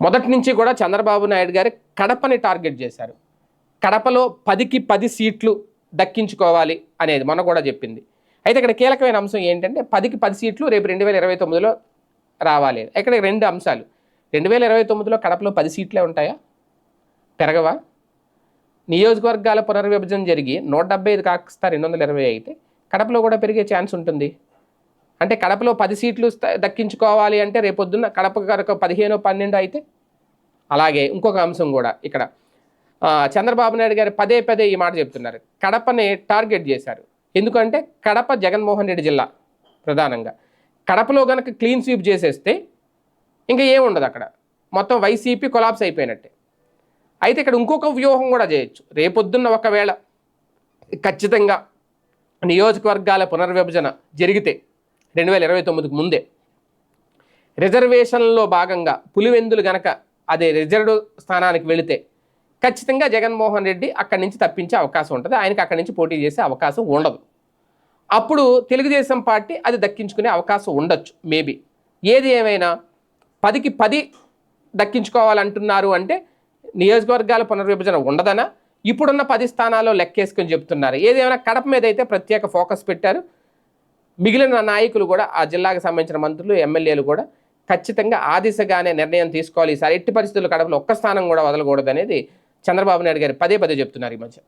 మొదటి నుంచి కూడా చంద్రబాబు నాయుడు గారు కడపని టార్గెట్ చేశారు. కడపలో పదికి పది సీట్లు దక్కించుకోవాలి అనేది మొన్న కూడా చెప్పింది. అయితే ఇక్కడ కీలకమైన అంశం ఏంటంటే పదికి పది సీట్లు రేపు రెండు వేల ఇరవై తొమ్మిదిలో రావాలి. ఇక్కడ రెండు అంశాలు. రెండు వేల ఇరవై తొమ్మిదిలో కడపలో పది సీట్లే ఉంటాయా? పెరగవా? నియోజకవర్గాల పునర్విభజన జరిగి నూట డెబ్బై ఐదు కాస్త రెండు వందల ఇరవై అయితే కడపలో కూడా పెరిగే ఛాన్స్ ఉంటుంది. అంటే కడపలో పది సీట్లు దక్కించుకోవాలి అంటే రేపొద్దున్న కడప కనుక పదిహేను పన్నెండు అయితే? అలాగే ఇంకొక అంశం కూడా ఇక్కడ. చంద్రబాబు నాయుడు గారు పదే పదే ఈ మాట చెప్తున్నారు. కడపని టార్గెట్ చేశారు. ఎందుకంటే కడప జగన్మోహన్ రెడ్డి జిల్లా ప్రధానంగా. కడపలో కనుక క్లీన్ స్వీప్ చేసేస్తే ఇంకా ఏముండదు అక్కడ. మొత్తం వైసీపీ కొలాప్స్ అయిపోయినట్టే. అయితే ఇక్కడ ఇంకొక వ్యూహం కూడా చేయొచ్చు. రేపొద్దున్న ఒకవేళ ఖచ్చితంగా నియోజకవర్గాల పునర్విభజన జరిగితే రెండు వేల ఇరవై తొమ్మిదికి ముందే. రిజర్వేషన్లో భాగంగా పులివెందులు గనక అదే రిజర్వ్డ్ స్థానానికి వెళితే ఖచ్చితంగా జగన్మోహన్ రెడ్డి అక్కడి నుంచి తప్పించే అవకాశం ఉంటుంది. ఆయనకి అక్కడి నుంచి పోటీ చేసే అవకాశం ఉండదు. అప్పుడు తెలుగుదేశం పార్టీ అది దక్కించుకునే అవకాశం ఉండొచ్చు మేబీ. ఏది ఏమైనా పదికి పది దక్కించుకోవాలంటున్నారు అంటే నియోజకవర్గాల పునర్విభజన ఉండదనా? ఇప్పుడున్న పది స్థానాల్లో లెక్కేసుకొని చెప్తున్నారు. ఏదేమైనా కడప మీద అయితే ప్రత్యేక ఫోకస్ పెట్టారు. మిగిలిన నాయకులు కూడా ఆ జిల్లాకు సంబంధించిన మంత్రులు ఎమ్మెల్యేలు కూడా ఖచ్చితంగా ఆ దిశగానే నిర్ణయం తీసుకోవాలి. ఈసారి ఎట్టి పరిస్థితుల్లో కడపలో ఒక్క స్థానం కూడా వదలకూడదు అనేది చంద్రబాబు నాయుడు గారు పదే పదే చెప్తున్నారు ఈ మధ్య.